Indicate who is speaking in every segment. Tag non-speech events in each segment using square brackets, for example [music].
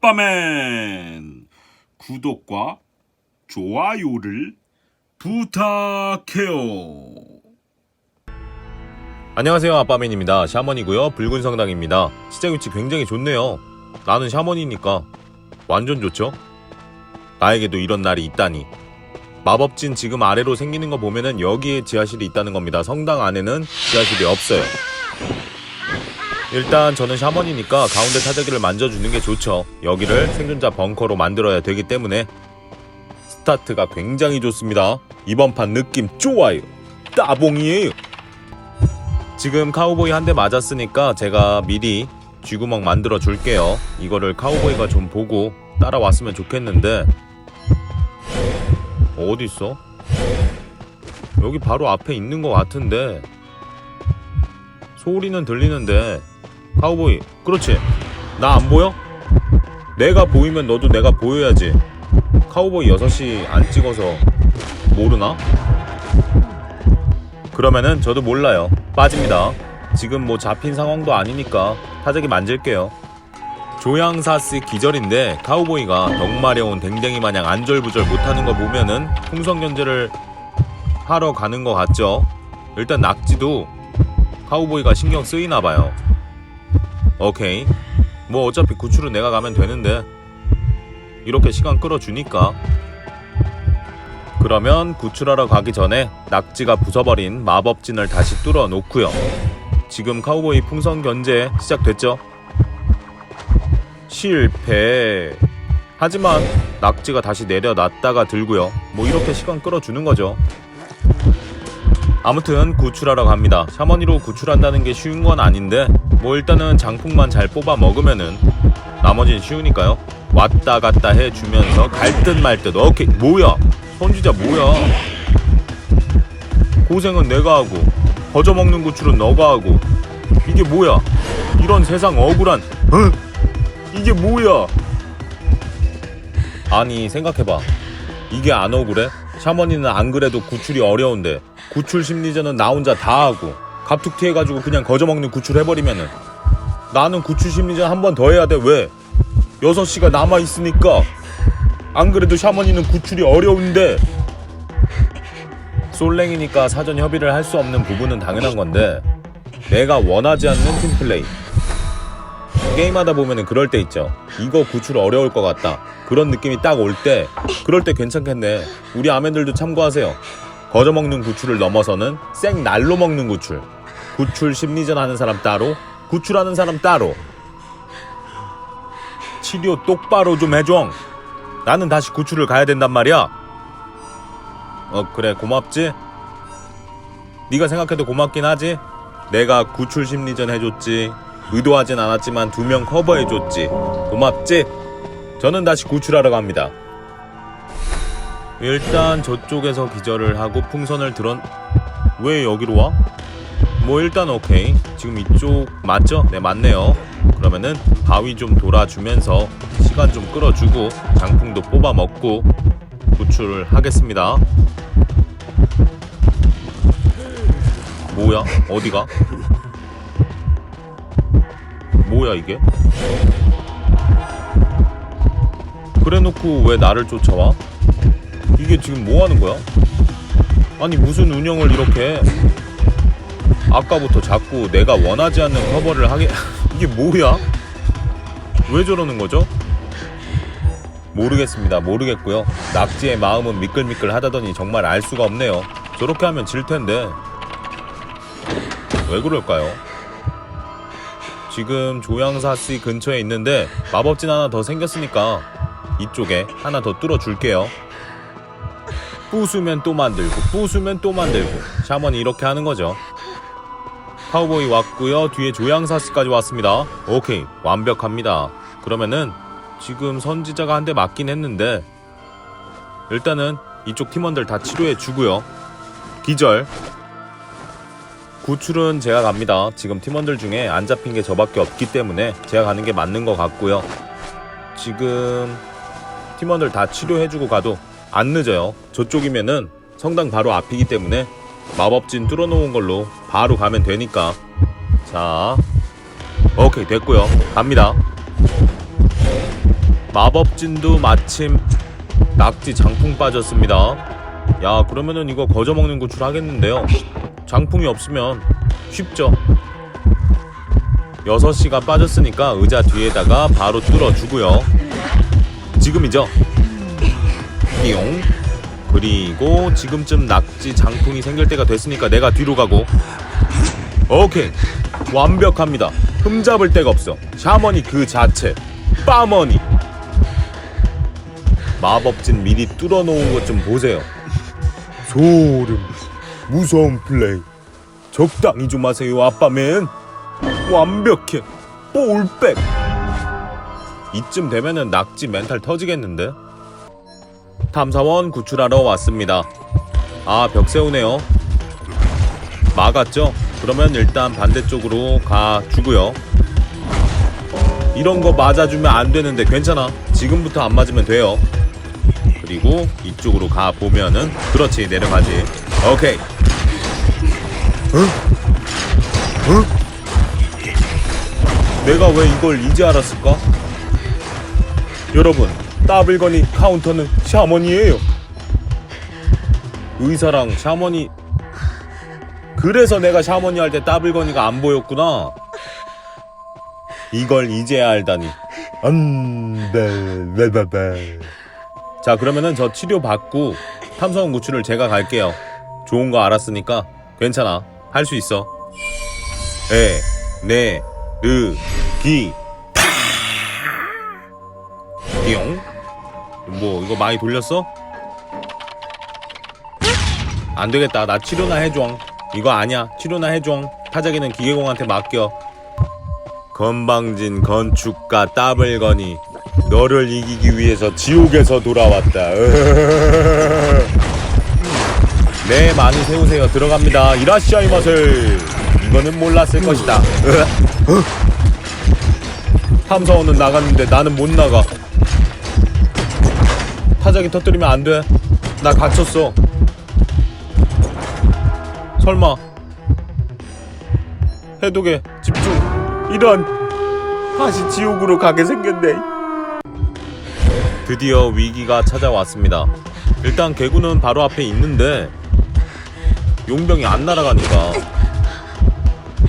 Speaker 1: 아빠맨. 구독과 좋아요를 부탁해요.
Speaker 2: 안녕하세요 아빠맨입니다. 샤먼이고요. 붉은 성당입니다. 시작 위치 굉장히 좋네요. 나는 샤먼이니까 완전 좋죠? 나에게도 이런 날이 있다니. 마법진 지금 아래로 생기는 거 보면은 여기에 지하실이 있다는 겁니다. 성당 안에는 지하실이 없어요 일단 저는 샤먼이니까 가운데 타자기를 만져주는 게 좋죠. 여기를 생존자 벙커로 만들어야 되기 때문에 스타트가 굉장히 좋습니다. 이번 판 느낌 좋아요. 따봉이에요. 지금 카우보이 한 대 맞았으니까 제가 미리 쥐구멍 만들어 줄게요. 이거를 카우보이가 좀 보고 따라왔으면 좋겠는데. 어디 있어? 여기 바로 앞에 있는 것 같은데. 소리는 들리는데 카우보이 그렇지 나 안 보여? 내가 보이면 너도 내가 보여야지 카우보이 6시 안 찍어서 모르나? 그러면은 저도 몰라요. 빠집니다. 지금 뭐 잡힌 상황도 아니니까 타자기 만질게요. 조향사스 기절인데 카우보이가 덕마려운 댕댕이 마냥 안절부절 못하는 거 보면은 풍선 견제를 하러 가는 거 같죠? 일단 낙지도 카우보이가 신경 쓰이나 봐요. 오케이. 뭐 어차피 구출은 내가 가면 되는데 이렇게 시간 끌어주니까 그러면 구출하러 가기 전에 낙지가 부숴버린 마법진을 다시 뚫어 놓고요. 지금 카우보이 풍선 견제 시작됐죠? 실패. 하지만 낙지가 다시 내려놨다가 들고요. 뭐 이렇게 시간 끌어주는 거죠. 아무튼 구출하러 갑니다. 샤머니로 구출한다는 게 쉬운 건 아닌데 뭐 일단은 장풍만 잘 뽑아 먹으면은 나머지는 쉬우니까요. 왔다 갔다 해주면서 갈듯 말 듯. 오케이 뭐야? 선지자 뭐야? 고생은 내가 하고 거저먹는 구출은 너가 하고 이게 뭐야? 이런 세상 억울한 어? 이게 뭐야? 아니 생각해봐 이게 안 억울해? 샤머니는 안 그래도 구출이 어려운데 구출 심리전은 나 혼자 다 하고 갑툭튀 해가지고 그냥 거저먹는 구출 해버리면은 나는 구출 심리전 한 번 더 해야 돼. 왜? 6시가 남아있으니까. 안 그래도 샤머니는 구출이 어려운데. 솔랭이니까 사전 협의를 할 수 없는 부분은 당연한 건데 내가 원하지 않는 팀플레이. 게임하다 보면은 그럴 때 있죠. 이거 구출 어려울 것 같다. 그런 느낌이 딱 올 때 그럴 때 괜찮겠네. 우리 아멘들도 참고하세요 거저먹는 구출을 넘어서는 생 날로 먹는 구출 구출 심리전 하는 사람 따로 구출하는 사람 따로 치료 똑바로 좀 해줘 나는 다시 구출을 가야 된단 말이야. 어 그래 고맙지. 네가 생각해도 고맙긴 하지. 내가 구출 심리전 해줬지. 의도하진 않았지만 두 명 커버해줬지. 고맙지. 저는 다시 구출하러 갑니다. 일단 저쪽에서 기절을 하고 풍선을 들은 왜 여기로 와? 뭐 일단 오케이. 지금 이쪽 맞죠? 네 맞네요. 그러면은 바위 좀 돌아주면서 시간 좀 끌어주고 장풍도 뽑아 먹고 구출을 하겠습니다. 뭐야? 어디가? 뭐야 이게? 그래놓고 왜 나를 쫓아와? 이게 지금 뭐 하는 거야? 아니 무슨 운영을 이렇게 해? 아까부터 자꾸 내가 원하지 않는 커버를 하게 [laughs] 이게 뭐야? 왜 저러는 거죠? 모르겠습니다. 모르겠고요. 낙지의 마음은 미끌미끌 하다더니 정말 알 수가 없네요. 저렇게 하면 질 텐데 왜 그럴까요? 지금 조향사씨 근처에 있는데 마법진 하나 더 생겼으니까 이쪽에 하나 더 뚫어 줄게요. 부수면 또 만들고 부수면 또 만들고 샤먼이 이렇게 하는 거죠. 카우보이 왔고요. 뒤에 조향사스까지 왔습니다. 오케이 완벽합니다. 그러면은 지금 선지자가 한 대 맞긴 했는데 일단은 이쪽 팀원들 다 치료해 주고요. 기절. 구출은 제가 갑니다. 지금 팀원들 중에 안 잡힌 게 저밖에 없기 때문에 제가 가는 게 맞는 것 같고요. 지금 팀원들 다 치료해주고 가도 안 늦어요. 저쪽이면은 성당 바로 앞이기 때문에 마법진 뚫어놓은 걸로 바로 가면 되니까. 자 오케이 됐고요. 갑니다. 마법진도 마침 낙지 장풍 빠졌습니다. 야 그러면은 이거 거저 먹는 구출 하겠는데요. 장풍이 없으면 쉽죠. 6시가 빠졌으니까 의자 뒤에다가 바로 뚫어주고요. 지금이죠 띠용. 그리고 지금쯤 낙지 장풍이 생길 때가 됐으니까 내가 뒤로 가고. 오케이. 완벽합니다. 흠잡을 데가 없어. 샤머니 그 자체. 빠머니. 마법진 미리 뚫어놓은 것 좀 보세요. 소름. 무서운 플레이. 적당히 좀 하세요 아빠맨. 완벽해. 볼백. 이쯤 되면은 낙지 멘탈 터지겠는데 탐사원 구출하러 왔습니다 아 벽 세우네요 막았죠? 그러면 일단 반대쪽으로 가주고요 이런 거 맞아주면 안 되는데 괜찮아 지금부터 안 맞으면 돼요 그리고 이쪽으로 가 보면은 그렇지 내려가지 오케이 어? 어? 내가 왜 이걸 이제 알았을까? 여러분 따블거니 카운터는 샤머니예요. 의사랑 샤머니. 그래서 내가 샤머니 할 때 따블거니가 안 보였구나. 이걸 이제야 알다니. 안돼 왜왜왜 자 그러면은 저 치료 받고 탐사원 구출을 제가 갈게요. 좋은 거 알았으니까 괜찮아. 할 수 있어. 에, 네, 르, 기, 파. 띠용. 뭐 이거 많이 돌렸어? 안 되겠다. 나 치료나 해줘. 이거 아니야. 치료나 해줘. 타자기는 기계공한테 맡겨. 건방진 건축가 따블거니 너를 이기기 위해서 지옥에서 돌아왔다. [laughs] 네 많이 세우세요. 들어갑니다. 이라시아이 마세. 이거는 몰랐을 것이다. [laughs] 탐사원은 나갔는데 나는 못 나가. 타자기 터뜨리면 안 돼. 나 갇혔어. 설마. 해독에 집중. 이런. 다시 지옥으로 가게 생겼네. 드디어 위기가 찾아왔습니다. 일단 개구는 바로 앞에 있는데 용병이 안 날아가니까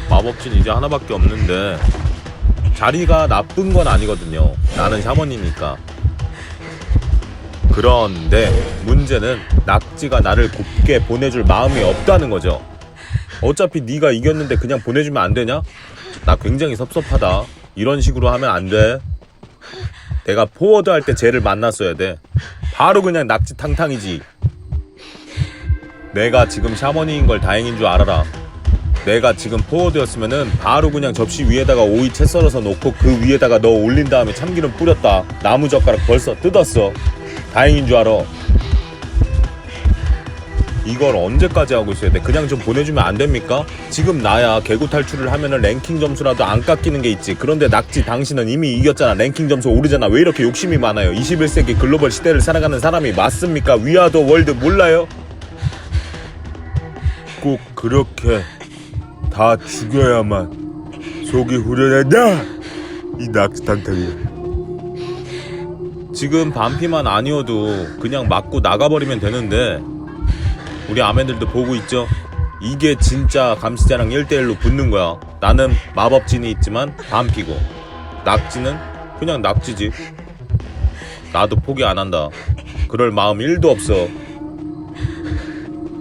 Speaker 2: 마법진 이제 하나밖에 없는데 자리가 나쁜 건 아니거든요. 나는 샤머니니까. 그런데 문제는 낙지가 나를 곱게 보내줄 마음이 없다는 거죠. 어차피 네가 이겼는데 그냥 보내주면 안 되냐? 나 굉장히 섭섭하다. 이런 식으로 하면 안 돼. 내가 포워드 할 때 쟤를 만났어야 돼. 바로 그냥 낙지 탕탕이지. 내가 지금 샤머니인 걸 다행인 줄 알아라. 내가 지금 포워드였으면은 바로 그냥 접시 위에다가 오이 채 썰어서 놓고 그 위에다가 너 올린 다음에 참기름 뿌렸다. 나무 젓가락 벌써 뜯었어. 다행인 줄 알아. 이걸 언제까지 하고 있어야 돼? 그냥 좀 보내주면 안 됩니까? 지금 나야 개구 탈출을 하면은 랭킹 점수라도 안 깎이는 게 있지. 그런데 낙지 당신은 이미 이겼잖아. 랭킹 점수 오르잖아. 왜 이렇게 욕심이 많아요? 21세기 글로벌 시대를 살아가는 사람이 맞습니까? 위아더 월드 몰라요? 꼭 그렇게 다 죽여야만 속이 후련하다 이 낙지 탕탕이 지금 반피만 아니어도 그냥 맞고 나가버리면 되는데 우리 아멘들도 보고 있죠 이게 진짜 감시자랑 1대1로 붙는 거야 나는 마법진이 있지만 반피고 낙지는 그냥 낙지지 나도 포기 안 한다 그럴 마음 1도 없어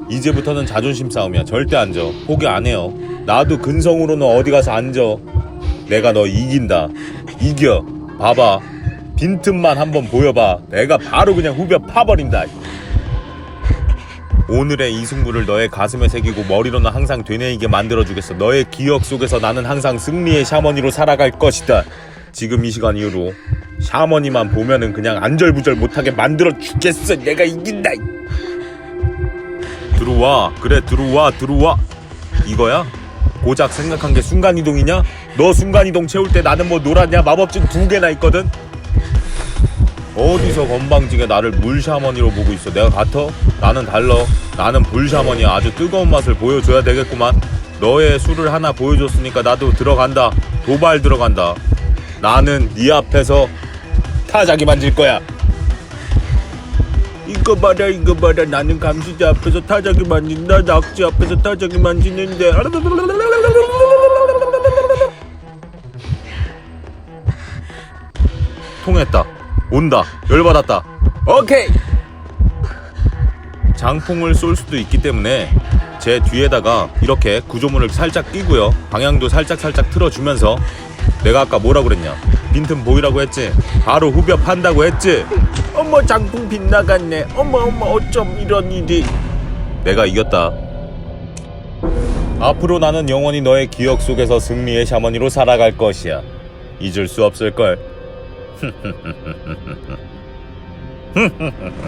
Speaker 2: 이제부터는 자존심 싸움이야. 절대 안 져. 포기 안 해요. 나도 근성으로는 어디 가서 안 져. 내가 너 이긴다. 이겨. 봐봐. 빈틈만 한번 보여봐. 내가 바로 그냥 후벼 파버린다. 오늘의 이 승부를 너의 가슴에 새기고 머리로는 항상 되뇌이게 만들어주겠어. 너의 기억 속에서 나는 항상 승리의 샤머니로 살아갈 것이다. 지금 이 시간 이후로 샤머니만 보면은 그냥 안절부절 못하게 만들어 주겠어. 내가 이긴다. 들어와 그래 들어와 들어와 이거야? 고작 생각한 게 순간이동이냐? 너 순간이동 채울 때 나는 뭐 놀았냐? 마법진 두 개나 있거든? 어디서 건방지게 나를 물샤머니로 보고 있어 내가 같아? 나는 달러 나는 불샤머니야 아주 뜨거운 맛을 보여줘야 되겠구만 너의 술을 하나 보여줬으니까 나도 들어간다. 도발 들어간다. 나는 네 앞에서 타자기 만질 거야. 이거 봐라 이거 봐라 나는 감시자 앞에서 타자기 만진다 낙지 앞에서 타자기 만지는데 통했다 온다. 열받았다. 오케이. 장풍을 쏠 수도 있기 때문에 제 뒤에다가 이렇게 구조물을 살짝 끼고요. 방향도 살짝 살짝 틀어주면서 내가 아까 뭐라 그랬냐? 빈틈 보이라고 했지? 바로 후벼 판다고 했지? 어머 장풍 빗나갔네. 어머 어머 어쩜 이런 일이. 내가 이겼다. 앞으로 나는 영원히 너의 기억 속에서 승리의 샤머니로 살아갈 것이야. 잊을 수 없을 걸 フフフフフ